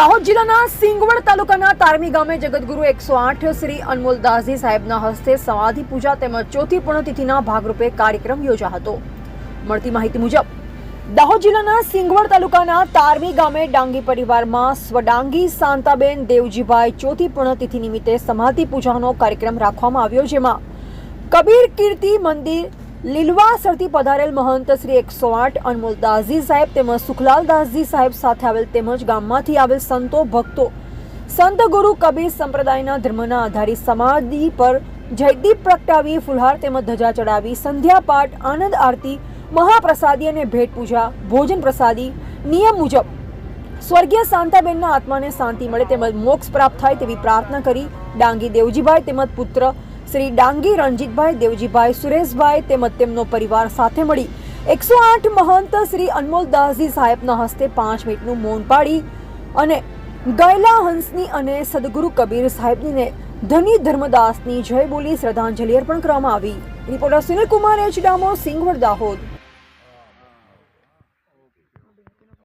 દાહોદ જિલ્લાના સિંગવડ તાલુકાના તારમી ગામે જગતગુરુ એકસો આઠ શ્રી અનમોલ દાસજી સાહેબના હસ્તે સમાધિ પૂજા તેમજ ચોથી પૂર્ણતિથિના ભાગરૂપે કાર્યક્રમ યોજા હતો. મળતી માહિતી મુજબ, દાહોદ જિલ્લાના સિંગવડ તાલુકાના તારમી ગામે ડાંગી પરિવારમાં સ્વડાંગી શાંતાબેન દેવજીભાઈ ચોથી પૂર્ણતિથિ નિમિત્તે સમાધિ પૂજાનો કાર્યક્રમ રાખવામાં આવ્યો, જેમાં કબીર કીર્તિ મંદિર લીલવાસરથી પધારેલ મહંત શ્રી એકસો આઠ અનમોલ દાસજી સાહેબ તેમજ સુખલાલ દાસજી સાહેબ સાથે આવેલ તેમજ ગામમાંથી આવેલ સંતો ભક્તો, સંત ગુરુ કબીર સંપ્રદાયના ધર્મના આધારિત સમાધિ પર જયદીપ પ્રગટાવી, ફુલહાર તેમજ ધજા ચડાવી, સંધ્યા પાઠ, આનંદ આરતી, મહાપ્રસાદી અને ભેટ પૂજા, ભોજન પ્રસાદી, નિયમ મુજબ સ્વર્ગીય શાંતાબેનના આત્માને શાંતિ મળે તેમજ મોક્ષ પ્રાપ્ત થાય તેવી પ્રાર્થના કરી ડાંગી દેવજીભાઈ તેમજ પુત્ર શ્રી ડાંગી રણજીતભાઈ, દેવજીભાઈ સુરેશભાઈ તેમજ તેમનો પરિવાર સાથે મળી. એકસો આઠ મહંત શ્રી અનમોલદાસજી સાહેબના હસ્તે પાંચ મિનિટનું મૌન પાડી અને ગયેલા હંસની અને સદગુરુ કબીર સાહેબનીને ધની ધર્મદાસની જય બોલી શ્રદ્ધાંજલિ અર્પણ કરવામાં આવી. Reporter Sunil Kumar H Damo Singvad Dahod